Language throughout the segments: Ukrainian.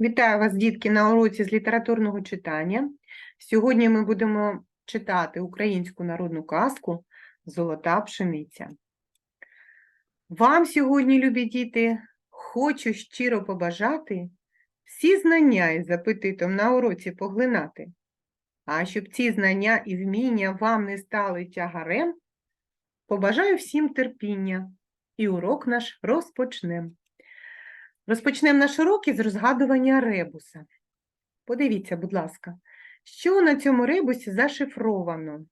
Вітаю вас, дітки, на уроці з літературного читання. Сьогодні ми будемо читати українську народну казку Золота пшениця. Вам сьогодні, любі діти, хочу щиро побажати всі знання із апетитом на уроці поглинати. А щоб ці знання і вміння вам не стали тягарем, побажаю всім терпіння і урок наш розпочнемо. Розпочнемо наш урок із розгадування ребуса. Подивіться, будь ласка, що на цьому ребусі зашифровано?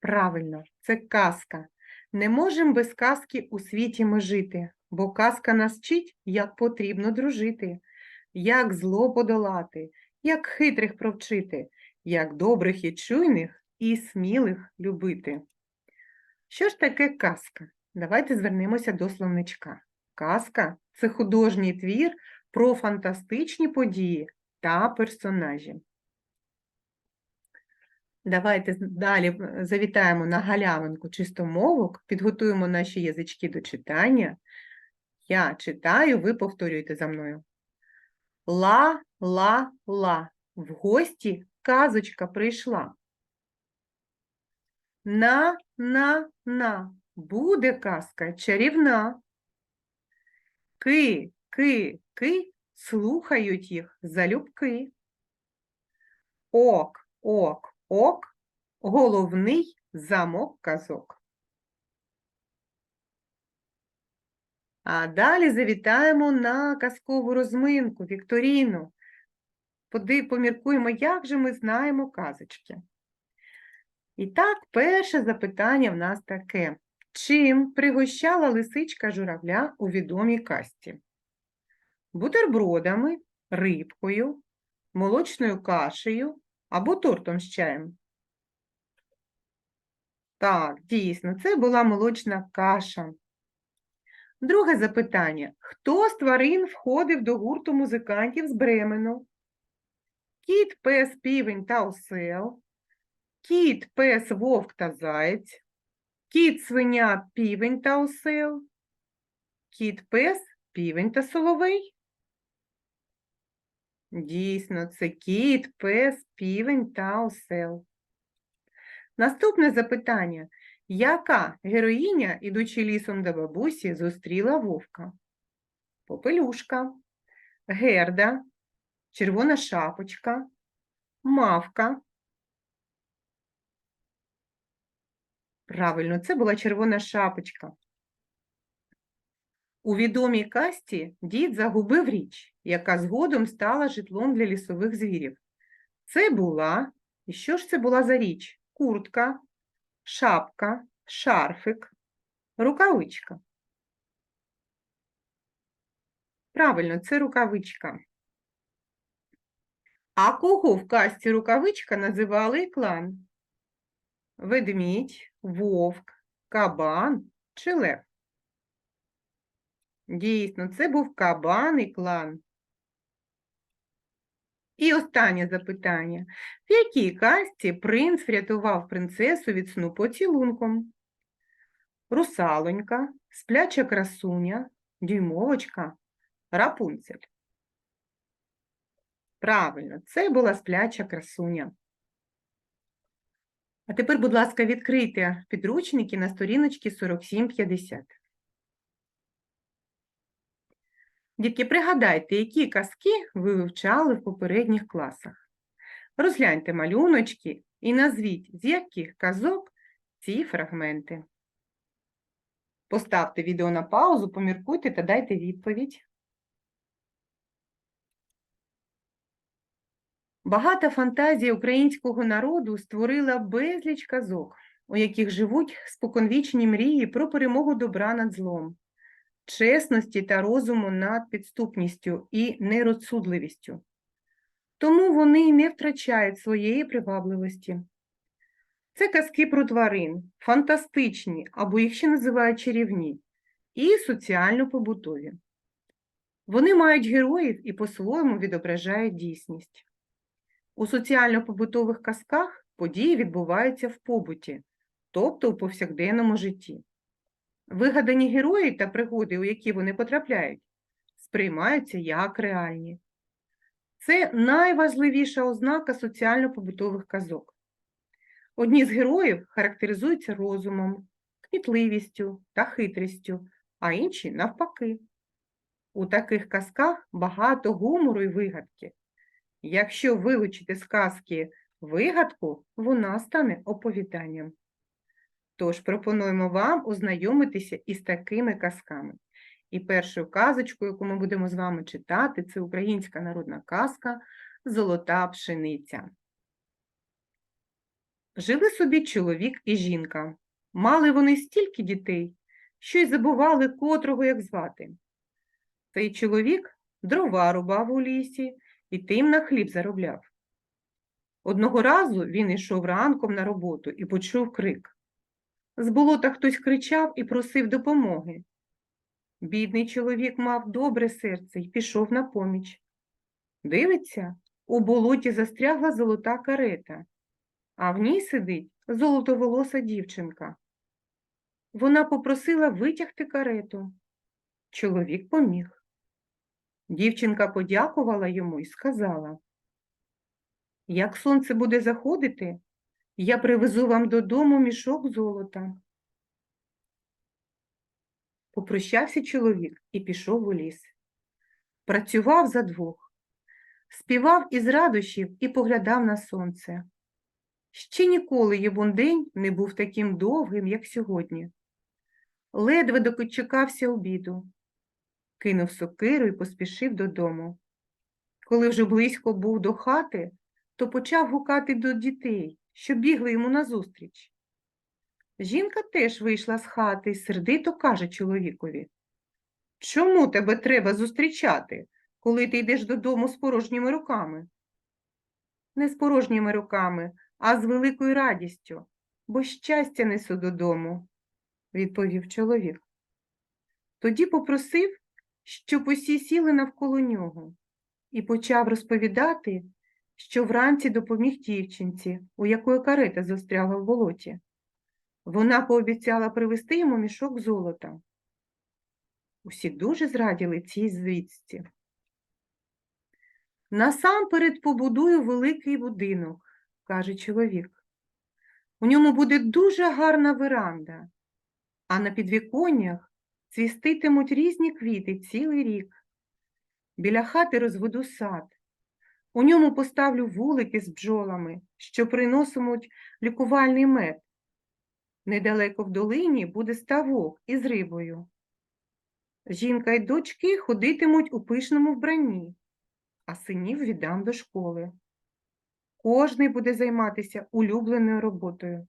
Правильно, це казка. Не можемо без казки у світі ми жити, бо казка нас вчить, як потрібно дружити, як зло подолати, як хитрих провчити, як добрих і чуйних і смілих любити. Що ж таке казка? Давайте звернемося до словничка. Казка це художній твір про фантастичні події та персонажі. Давайте далі завітаємо на галявинку чистомовок, підготуємо наші язички до читання. Я читаю, ви повторюєте за мною. Ла, ла, ла. В гості казочка прийшла. На, на, на. Буде казка чарівна. Ки, ки, ки, слухають їх залюбки. Ок, ок, ок, головний замок казок. А далі завітаємо на казкову розминку, Вікторіну. Поди, поміркуємо, як же ми знаємо казочки. І так, перше запитання в нас таке. Чим пригощала лисичка журавля у відомій касті? Бутербродами, рибкою, молочною кашею або тортом з чаєм? Так, дійсно, це була молочна каша. Друге запитання. Хто з тварин входив до гурту музикантів з Бремену? Кіт, пес, півень та осел, кіт, пес, вовк та заєць, кіт, свиня, півень та осел, кіт, пес, півень та соловей. Дійсно, це кіт, пес, півень та осел. Наступне запитання. Яка героїня, ідучи лісом до бабусі, зустріла вовка? Попелюшка, герда, червона шапочка, мавка. Правильно, це була червона шапочка. У відомій касті дід загубив річ, яка згодом стала житлом для лісових звірів. Це була, і що ж це була за річ? Куртка, шапка, шарфик, рукавичка. Правильно, це рукавичка. А кого в касті рукавичка називали клан? Ведмідь, вовк, кабан чи лев? Дійсно, це був кабан і клан. І останнє запитання. В якій касті принц врятував принцесу від сну поцілунком? Русалонька, спляча красуня, дюймовочка, рапунцель. Правильно, це була спляча красуня. А тепер, будь ласка, відкрийте підручники на сторіночці 47-50. Дітки, пригадайте, які казки ви вивчали в попередніх класах. Розгляньте малюночки і назвіть, з яких казок ці фрагменти. Поставте відео на паузу, поміркуйте та дайте відповідь. Багата фантазія українського народу створила безліч казок, у яких живуть споконвічні мрії про перемогу добра над злом, чесності та розуму над підступністю і нерозсудливістю. Тому вони не втрачають своєї привабливості. Це казки про тварин, фантастичні, або їх ще називають чарівні, і соціально-побутові. Вони мають героїв і по-своєму відображають дійсність. У соціально-побутових казках події відбуваються в побуті, тобто у повсякденному житті. Вигадані герої та пригоди, у які вони потрапляють, сприймаються як реальні. Це найважливіша ознака соціально-побутових казок. Одні з героїв характеризуються розумом, кмітливістю та хитрістю, а інші навпаки. У таких казках багато гумору і вигадки. Якщо вилучити з казки вигадку, вона стане оповіданням. Тож пропонуємо вам ознайомитися із такими казками. І першою казочкою, яку ми будемо з вами читати, це українська народна казка Золота пшениця. Жили собі чоловік і жінка. Мали вони стільки дітей, що й забували котрого як звати. Цей чоловік дрова рубав у лісі і тим на хліб заробляв. Одного разу він йшов ранком на роботу і почув крик. З болота хтось кричав і просив допомоги. Бідний чоловік мав добре серце і пішов на поміч. Дивиться, у болоті застрягла золота карета, а в ній сидить золотоволоса дівчинка. Вона попросила витягти карету. Чоловік поміг. Дівчинка подякувала йому і сказала, як сонце буде заходити, я привезу вам додому мішок золота. Попрощався чоловік і пішов у ліс. Працював за двох, співав із радощів і поглядав на сонце. Ще ніколи його день не був таким довгим, як сьогодні. Ледве дочекався обіду, кинув сокиру і поспішив додому. Коли вже близько був до хати, то почав гукати до дітей, що бігли йому назустріч. Жінка теж вийшла з хати і сердито каже чоловікові Чому тебе треба зустрічати, коли ти йдеш додому з порожніми руками? Не з порожніми руками, а з великою радістю, бо щастя несу додому, відповів чоловік. Тоді попросив, щоб усі сіли навколо нього, і почав розповідати, що вранці допоміг дівчинці, у якої карета застрягла в болоті. Вона пообіцяла привезти йому мішок золота. Усі дуже зраділи цій звістці. Насамперед побудую великий будинок, каже чоловік. У ньому буде дуже гарна веранда, а на підвіконнях цвіститимуть різні квіти цілий рік. Біля хати розведу сад. У ньому поставлю вулики з бджолами, що приносимуть лікувальний мед. Недалеко в долині буде ставок із рибою. Жінка й дочки ходитимуть у пишному вбранні, а синів віддам до школи. Кожний буде займатися улюбленою роботою.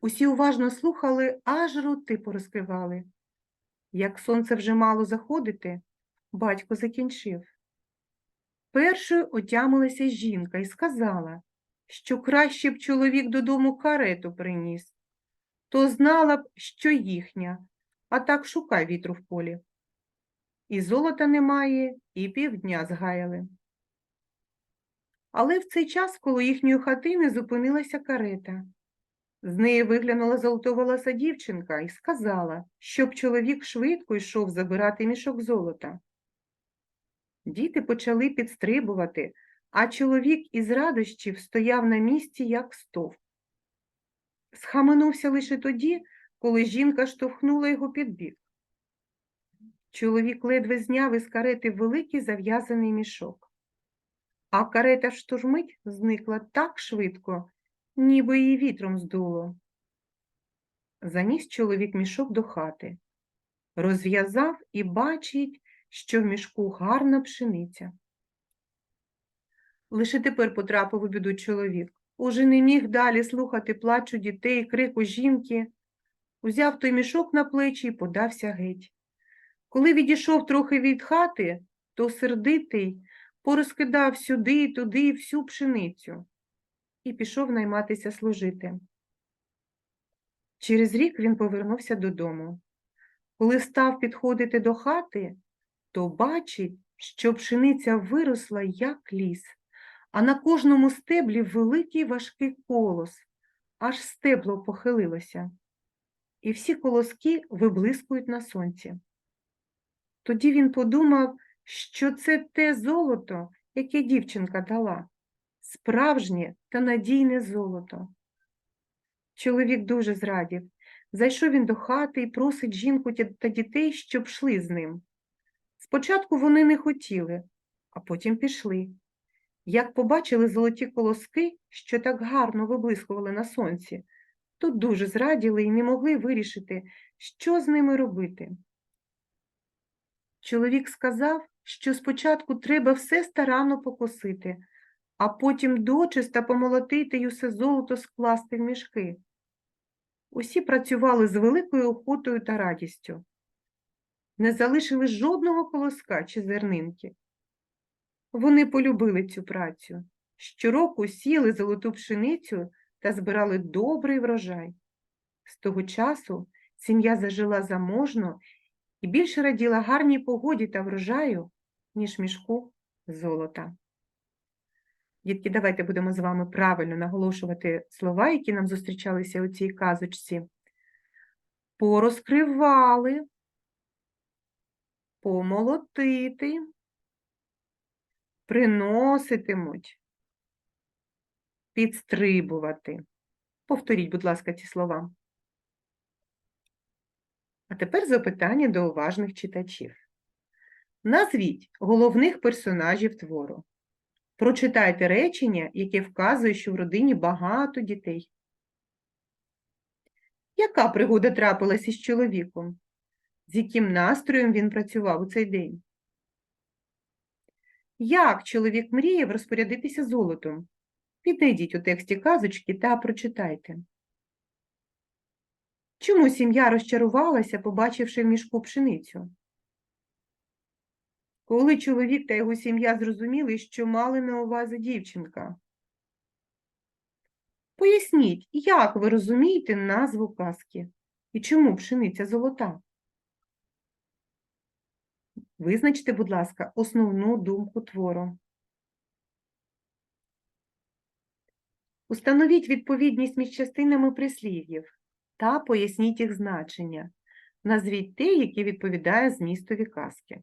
Усі уважно слухали, аж роти порозкривали. Як сонце вже мало заходити, батько закінчив. Першою отямилася жінка і сказала, що краще б чоловік додому карету приніс, то знала б, що їхня, а так шукай вітру в полі. І золота немає, і півдня згаяли. Але в цей час коло їхньої хатини зупинилася карета. З неї виглянула золотоволоса дівчинка і сказала, щоб чоловік швидко йшов забирати мішок золота. Діти почали підстрибувати, а чоловік із радощів стояв на місці, як стовп. Схаменувся лише тоді, коли жінка штовхнула його під бік. Чоловік ледве зняв із карети великий зав'язаний мішок, а карета в штурмить зникла так швидко, ніби її вітром здуло. Заніс чоловік мішок до хати, розв'язав і бачить, що в мішку гарна пшениця. Лише тепер потрапив у біду чоловік. Уже не міг далі слухати плачу дітей, крику жінки. Узяв той мішок на плечі і подався геть. Коли відійшов трохи від хати, то сердитий порозкидав сюди і туди всю пшеницю і пішов найматися служити. Через рік він повернувся додому. Коли став підходити до хати, то бачить, що пшениця виросла, як ліс, а на кожному стеблі великий важкий колос, аж стебло похилилося. і всі колоски виблискують на сонці. Тоді він подумав, що це те золото, яке дівчинка дала, справжнє та надійне золото. Чоловік дуже зрадів. Зайшов він до хати і просить жінку та дітей, щоб йшли з ним. Спочатку вони не хотіли, а потім пішли. Як побачили золоті колоски, що так гарно виблискували на сонці, то дуже зраділи і не могли вирішити, що з ними робити. Чоловік сказав, що спочатку треба все старанно покосити, а потім дочиста помолотити й усе золото скласти в мішки. Усі працювали з великою охотою та радістю. Не залишили жодного колоска чи зернинки. Вони полюбили цю працю. Щороку сіли золоту пшеницю та збирали добрий врожай. З того часу сім'я зажила заможно і більше раділа гарній погоді та врожаю, ніж мішку золота. Дітки, давайте будемо з вами правильно наголошувати слова, які нам зустрічалися у цій казочці. Порозкривали, помолотити, приноситимуть, підстрибувати. Повторіть, будь ласка, ці слова. А тепер запитання до уважних читачів. Назвіть головних персонажів твору. Прочитайте речення, яке вказує, що в родині багато дітей. Яка пригода трапилася із чоловіком? З яким настроєм він працював у цей день? Як чоловік мріяв розпорядитися золотом? Піднайдіть у тексті казочки та прочитайте. Чому сім'я розчарувалася, побачивши в мішку пшеницю? Коли чоловік та його сім'я зрозуміли, що мали на увазі дівчинка. Поясніть, як ви розумієте назву казки і чому пшениця золота? Визначте, будь ласка, основну думку твору. Установіть відповідність між частинами прислів'їв та поясніть їх значення. Назвіть те, яке відповідає змістові казки.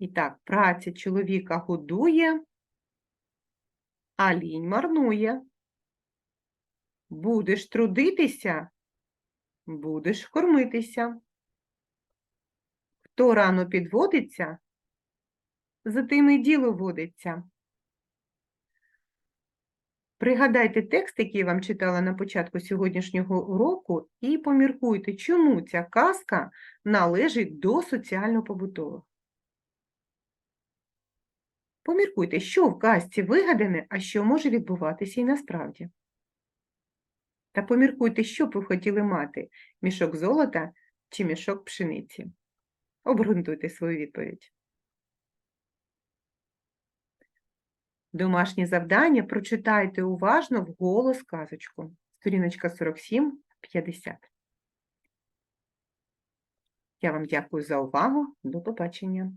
І так, праця чоловіка годує, а лінь марнує. Будеш трудитися, будеш кормитися. Хто рано підводиться, за тим і діло водиться. Пригадайте текст, який я вам читала на початку сьогоднішнього уроку, і поміркуйте, чому ця казка належить до соціально-побутових. Поміркуйте, що в казці вигадане, а що може відбуватися і насправді. Та поміркуйте, що б ви хотіли мати – мішок золота чи мішок пшениці. Обґрунтуйте свою відповідь. Домашнє завдання прочитайте уважно вголос казочку. Сторіночка 47-50. Я вам дякую за увагу. До побачення.